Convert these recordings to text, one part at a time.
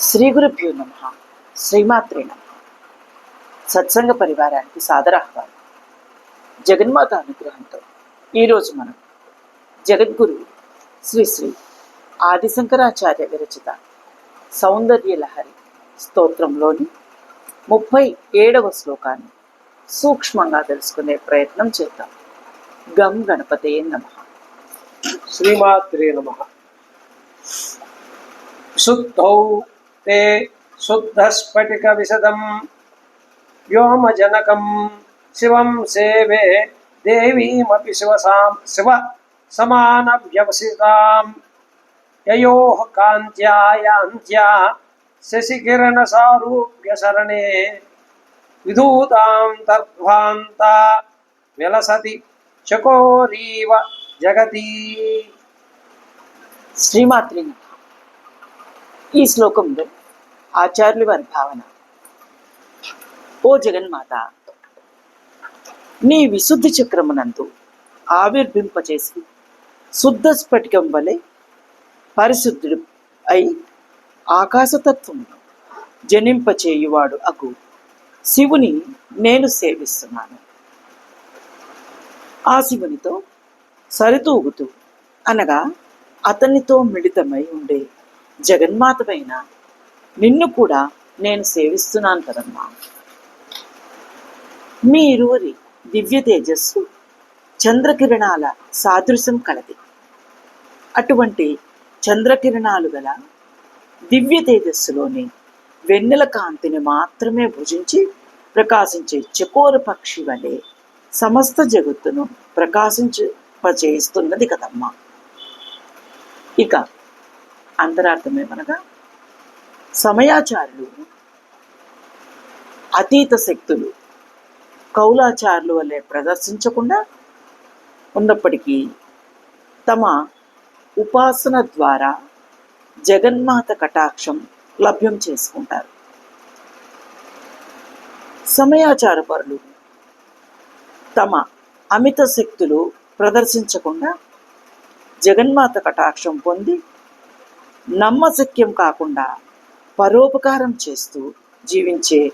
శ్రీ గురుభ్యో నమ. శ్రీమాత్రి నమ. సత్సంగ పరివారానికి సాదరాహ్వానం. జగన్మాత అనుగ్రహంతో ఈరోజు మనం జగద్గురు శ్రీ శ్రీ ఆదిశంకరాచార్య విరచిత సౌందర్య లహరి స్తోత్రంలోని ముప్పై ఏడవ శ్లోకాన్ని సూక్ష్మంగా తెలుసుకునే ప్రయత్నం చేద్దాం. గం గణపతే నమ. శ్రీమాత్రే నమ. శుద్ధౌ తే శుద్ధస్ఫటిక విశదం వ్యోమజనకం శివం సేవే దేవీమపి శివసాం శివ సమాన వ్యవసితాం యయో కాంత్యాయాంత్యా శశికిరణ సారూప్య శరణే విధూతాం దర్భాంత విలసతి చకోరీవ జగతీ శ్రీమాత్రి నమః. ఈ శ్లోకంలో ఆచార్యుల వారి భావన ఓ జగన్మాత నీ విశుద్ధి చక్రమునందు ఆవిర్భింపచేసి శుద్ధ స్ఫటికం వలె పరిశుద్ధుడు అయి ఆకాశతత్వమును జనింపచేయువాడు అగు. శివుని నేను సేవిస్తున్నాను. ఆ శివునితో సరితూగుతూ అనగా అతనితో మిళితమై ఉండే జగన్మాతమైన నిన్ను కూడా నేను సేవిస్తున్నాను కదమ్మా. మీ ఇరువురి దివ్య తేజస్సు చంద్రకిరణాల సాదృశ్యం కలది. అటువంటి చంద్రకిరణాలు గల దివ్య తేజస్సులోని వెన్నెల కాంతిని మాత్రమే భుజించి ప్రకాశించే చకోర పక్షి వలె సమస్త జగత్తును ప్రకాశించపచేస్తున్నది కదమ్మా. ఇక అంతరార్థమేమనగా సమయాచారులు అతీత శక్తులు కౌలాచారులు వలె ప్రదర్శించకుండా ఉన్నప్పటికీ తమ ఉపాసన ద్వారా జగన్మాత కటాక్షం లభ్యం చేసుకుంటారు. సమయాచార పరులు తమ అమిత శక్తులు ప్రదర్శించకుండా జగన్మాత కటాక్షం పొంది నమ్మశక్యం కాకుండా పరోపకారం చేస్తూ జీవించే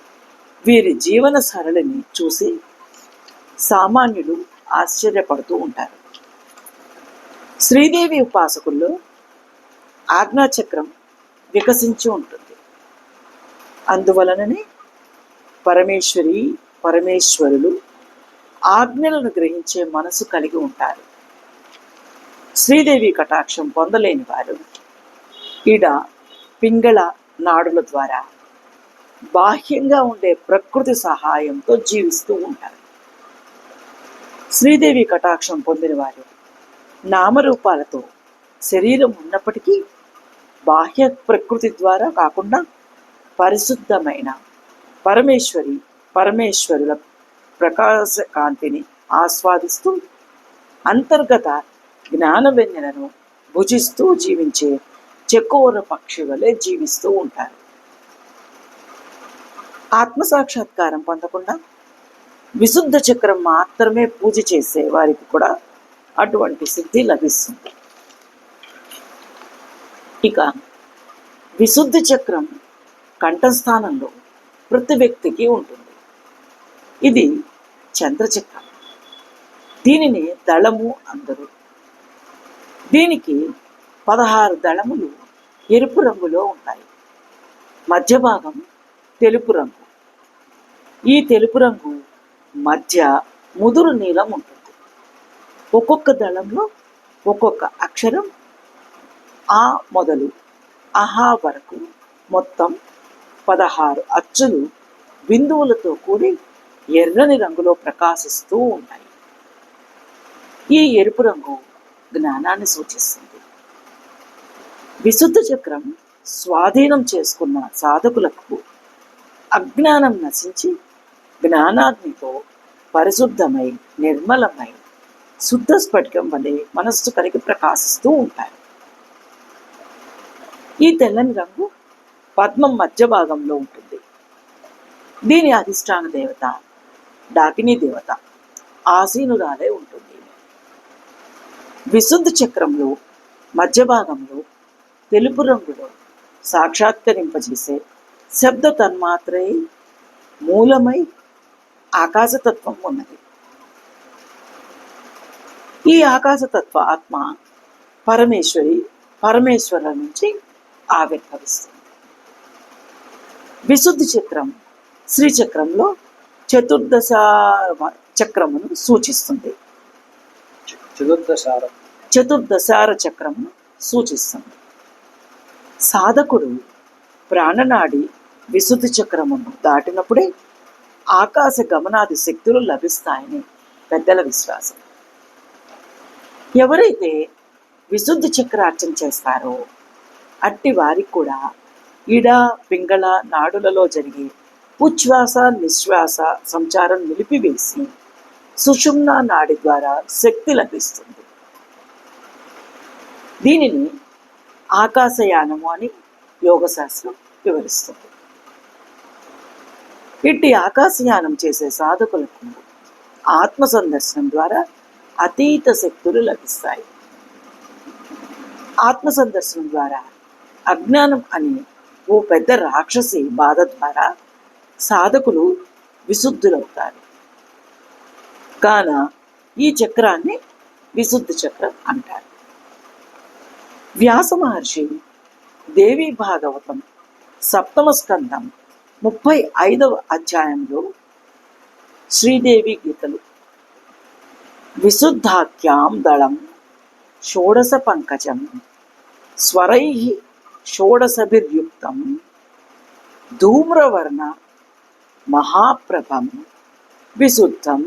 వీరి జీవన సరళిని చూసి సామాన్యులు ఆశ్చర్యపడుతూ ఉంటారు. శ్రీదేవి ఉపాసకుల్లో ఆజ్ఞాచక్రం వికసించి ఉంటుంది. అందువలననే పరమేశ్వరి పరమేశ్వరులు ఆజ్ఞలను గ్రహించే మనసు కలిగి ఉంటారు. శ్రీదేవి కటాక్షం పొందలేని వారు ఈడ పింగళ నాడుల ద్వారా బాహ్యంగా ఉండే ప్రకృతి సహాయంతో జీవిస్తూ ఉంటారు. శ్రీదేవి కటాక్షం పొందిన వారు నామరూపాలతో శరీరం ఉన్నప్పటికీ బాహ్య ప్రకృతి ద్వారా కాకుండా పరిశుద్ధమైన పరమేశ్వరి పరమేశ్వరుల ప్రకాశ కాంతిని ఆస్వాదిస్తూ అంతర్గత జ్ఞాన వెన్నెలను భుజిస్తూ జీవించే చెకోర పక్షి వలె జీవిస్తూ ఉంటారు. ఆత్మ సాక్షాత్కారం పొందకుండా విశుద్ధ చక్రం మాత్రమే పూజ చేసే వారికి కూడా అటువంటి సిద్ధి లభిస్తుంది. ఇక విశుద్ధ చక్రం కంఠస్థానంలో ప్రతి వ్యక్తికి ఉంటుంది. ఇది చంద్రచక్రం. దీనిని దళము అందరు. దీనికి పదహారు దళములు ఎరుపు రంగులో ఉంటాయి మధ్య భాగం తెలుపు రంగు. ఈ తెలుపు రంగు మధ్య ముదురు నీలం ఉంటుంది. ఒక్కొక్క దళంలో ఒక్కొక్క అక్షరం ఆ మొదలు అహా వరకు మొత్తం పదహారు అచ్చులు బిందువులతో కూడి ఎర్రని రంగులో ప్రకాశిస్తూ ఉంటాయి ఈ ఎరుపు రంగు జ్ఞానాన్ని సూచిస్తుంది. విశుద్ధ చక్రం స్వాధీనం చేసుకున్న సాధకులకు అజ్ఞానం నశించి జ్ఞానాగ్నితో పరిశుద్ధమై నిర్మలమై శుద్ధ స్ఫటికం వలె మనస్సు కలిగి ప్రకాశిస్తూ ఉంటారు. ఈ తెల్లని రంగు పద్మం మధ్య భాగంలో ఉంటుంది. దీని అధిష్టాన దేవత డాకిని దేవత ఆసీనురాలే ఉంటుంది. విశుద్ధ చక్రంలో మధ్య భాగంలో తెలుపు రంగులో సాక్షాత్కరింపజేసే శబ్ద తన్మాత్రై మూలమై ఆకాశతత్వం ఉన్నది. ఈ ఆకాశతత్వ ఆత్మ పరమేశ్వరి పరమేశ్వరుల నుంచి ఆవిర్భవిస్తుంది. విశుద్ధి చక్రం శ్రీచక్రంలో చతుర్దశ చక్రమును సూచిస్తుంది. చతుర్దశారం. చతుర్దశార చక్రమును సూచిస్తుంది. సాధకుడు ప్రాణనాడి విశుద్ధి చక్రమును దాటినప్పుడే ఆకాశ గమనాది శక్తులు లభిస్తాయని పెద్దల విశ్వాసం. ఎవరైతే విశుద్ధి చక్రార్చన చేస్తారో అట్టి వారికి కూడా ఇడ పింగళ నాడులలో జరిగే ఉచ్ఛ్వాస నిశ్వాస సంచారం నిలిపివేసి సుషుమ్న నాడి ద్వారా శక్తి లభిస్తుంది. దీనిని ఆకాశయానము అని యోగశాస్త్రం వివరిస్తుంది. ఇట్టి ఆకాశయానం చేసే సాధకులకు ఆత్మ సందర్శనం ద్వారా అతీత శక్తులు లభిస్తాయి. ఆత్మ సందర్శనం ద్వారా అజ్ఞానం అనే ఓ పెద్ద రాక్షసి బాధ ద్వారా సాధకులు విశుద్ధులవుతారు. కాన ఈ చక్రాన్ని విశుద్ధ చక్రం అంటారు. వ్యాస మహర్షి దేవి భాగవతం సప్తమ స్కందం ముప్పై ఐదవ అధ్యాయంలో శ్రీదేవి గీతలు విశుద్ధాఖ్యాం దళం షోడశ పంకజం స్వరై షోడశభిర్యుక్తం ధూమ్రవర్ణ మహాప్రభం విశుద్ధం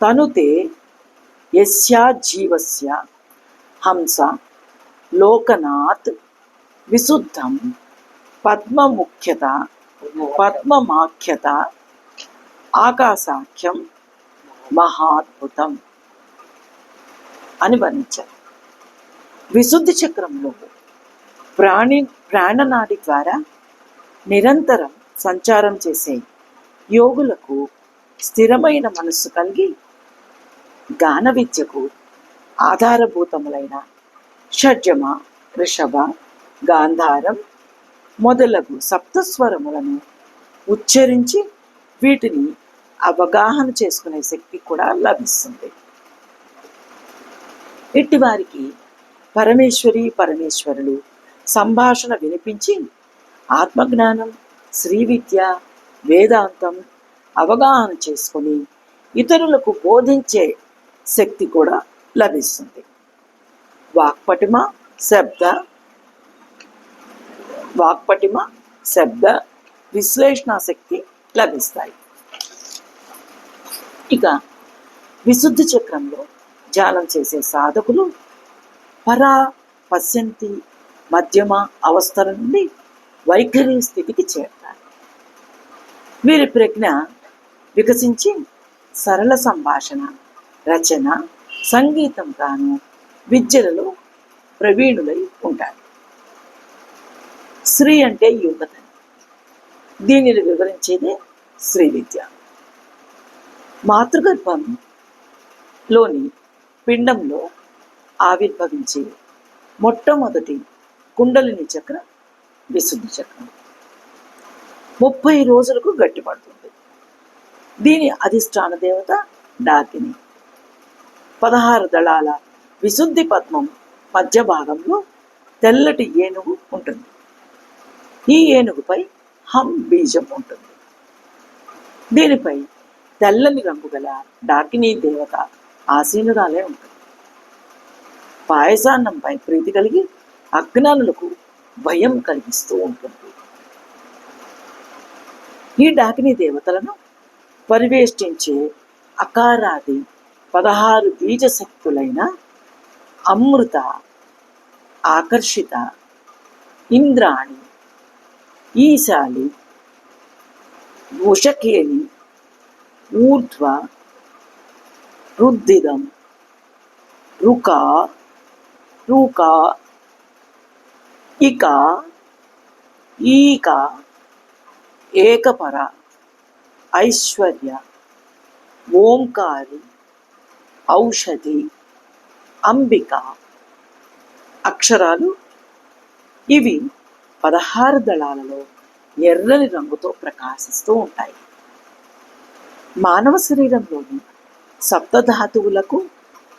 తనుతే యస్యా జీవస్య హంస లోకనాథ్ విశుద్ధం. పద్మముఖ్యత పద్మమాఖ్యత ఆకాశాఖ్యం మహాద్భుతం అని వర్ణించారు విశుద్ధి చక్రంలో ప్రాణి ప్రాణనాడి ద్వారా నిరంతరం సంచారం చేసే యోగులకు స్థిరమైన మనస్సు కలిగి గాన విద్యకు ఆధారభూతములైన షడ్జమ ఋషభ గాంధారం మొదలగు సప్తస్వరములను ఉచ్చరించి వీటిని అవగాహన చేసుకునే శక్తి కూడా లభిస్తుంది. ఇట్టి వారికి పరమేశ్వరి పరమేశ్వరులు సంభాషణ వినిపించి ఆత్మజ్ఞానం శ్రీ విద్య వేదాంతం అవగాహన చేసుకొని ఇతరులకు బోధించే శక్తి కూడా లభిస్తుంది. వాక్పటిమ శబ్ద. వాక్పటిమ శబ్ద విశ్లేషణ శక్తి లభిస్తాయి. ఇక విశుద్ధి చక్రంలో జాలం చేసే సాధకులు పరా పశ్యంతి మధ్యమ అవస్థల నుండి వైఖరి స్థితికి చేరుతారు. వీరి ప్రజ్ఞ వికసించి సరళ సంభాషణ రచన సంగీతం గాను విద్యలలో ప్రవీణులై ఉంటారు. శ్రీ అంటే యువత. దీనిని వివరించేదే శ్రీ విద్య. మాతృగర్భంలోని పిండంలో ఆవిర్భవించే మొట్టమొదటి కుండలిని చక్రం విశుద్ధి చక్రం. ముప్పై రోజులకు గట్టిపడుతుంది. దీని అధిష్టాన దేవత డాకిని. పదహారు దళాల విశుద్ధి పద్మం మధ్య భాగంలో తెల్లటి ఏనుగు ఉంటుంది. ఈ ఏనుగుపై హం బీజం ఉంటుంది. దీనిపై తెల్లని రంగు గల డాకినీ దేవత ఆసీనురాలే ఉంటుంది. పాయసాన్నంపై ప్రీతి కలిగి అజ్ఞానులకు భయం కలిగిస్తూ ఉంటుంది. ఈ డాకినీ దేవతలను పరివేష్టించే అకారాది పదహారు బీజ శక్తులైన అమృత ఆకర్షిత ఇంద్రాణి ఈశాలి ఉషకేలి ఊర్ధ్వ రుద్దిదం రుకా రూకా ఇక ఈక ఏకపర ఐశ్వర్య ఓంకారి ఔషధి అంబిక అక్షరాలు ఇవి పదహారు దళాలలో ఎర్రని రంగుతో ప్రకాశిస్తూ ఉంటాయి. మానవ శరీరంలోని సప్తధాతువులకు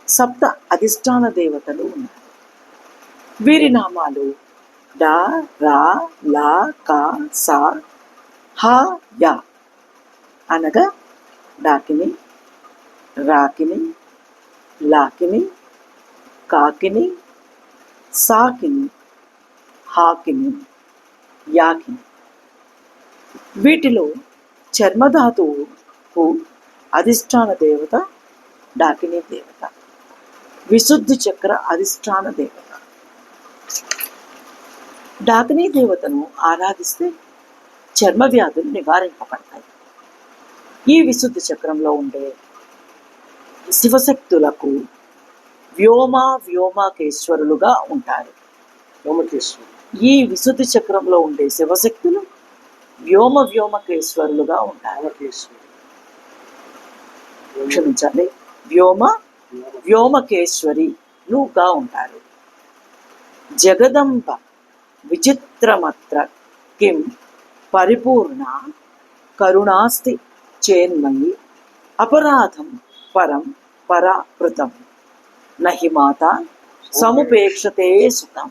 సప్త అధిష్టాన దేవతలు ఉన్నారు. వీరి నామాలు డా రా లా కా సా హా యా అనగా డాకిని రాకిని లాకిని కాకిని సాకిని హాకిని యాకిని. వీటిలో చర్మధాతువుకు అధిష్టాన దేవత డాకిని దేవత. విశుద్ధి చక్ర అధిష్టాన దేవత. డాకిని దేవతను ఆరాధిస్తే చర్మ వ్యాధులు నివారింపబడతాయి. ఈ విశుద్ధి చక్రంలో ఉండే శివశక్తులకు వ్యోమ వ్యోమకేశ్వరులుగా ఉంటారు. వ్యోమకేశ్వరుడు ఈ విశుద్ధి చక్రంలో ఉండే శివశక్తులు వ్యోమ వ్యోమకేశ్వరులుగా ఉంటారు. క్షమించాలి వ్యోమ వ్యోమకేశ్వరిలుగా ఉంటారు. జగదంబ విచిత్రమత్ర కిం పరిపూర్ణ కరుణాస్తి చేన్మయి అపరాధం పరం పరాకృతం. నహి మాత సముపేక్షతే సుతం.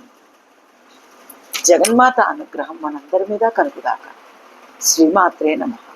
జగన్మాత అనుగ్రహం మనందరి మీద కలుగుదాక శ్రీమాత్రే నమః.